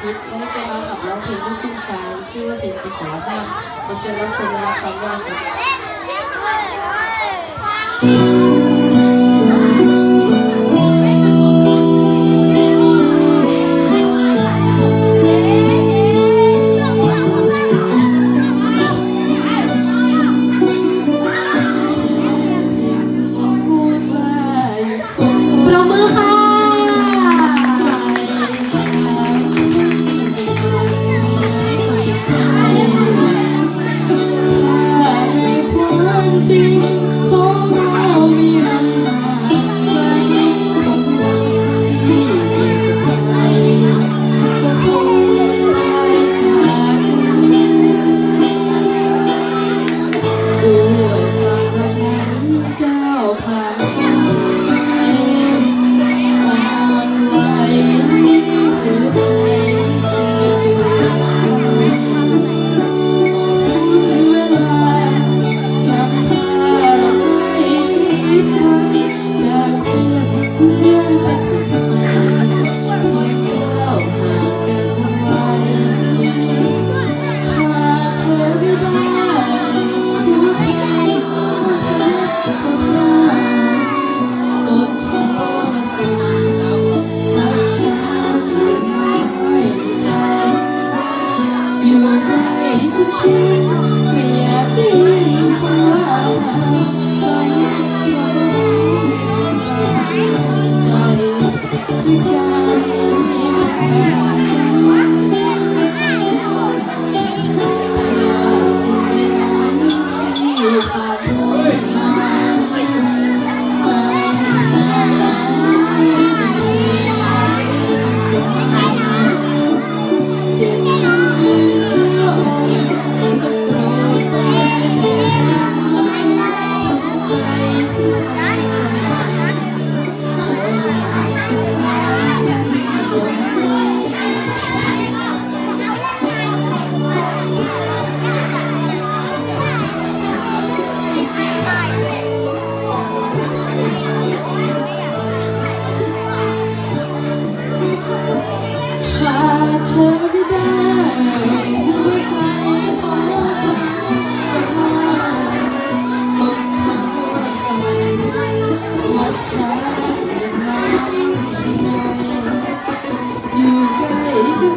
พิษวันนี้จะมาขับร้องเพลงลูกทุ่งชาย ชื่อว่าเพลงจิตสารภาพมาเชิญรับชมและรับฟังด้ครั 已经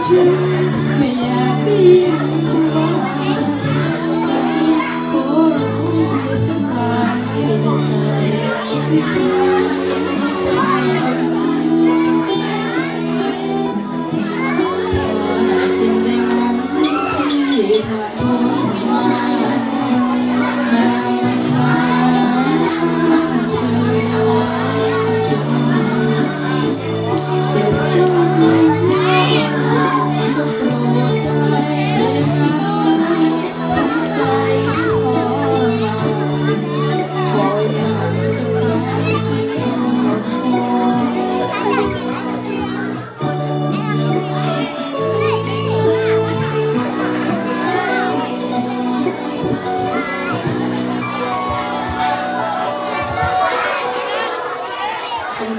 ฉันไม่อยากได้ยินคำว่ารักลูกขอร้องย่าทำลายใจไม่ต้องสิ่งใดนั้นที่ผ่านมา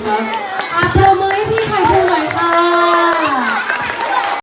স্যার আঠারো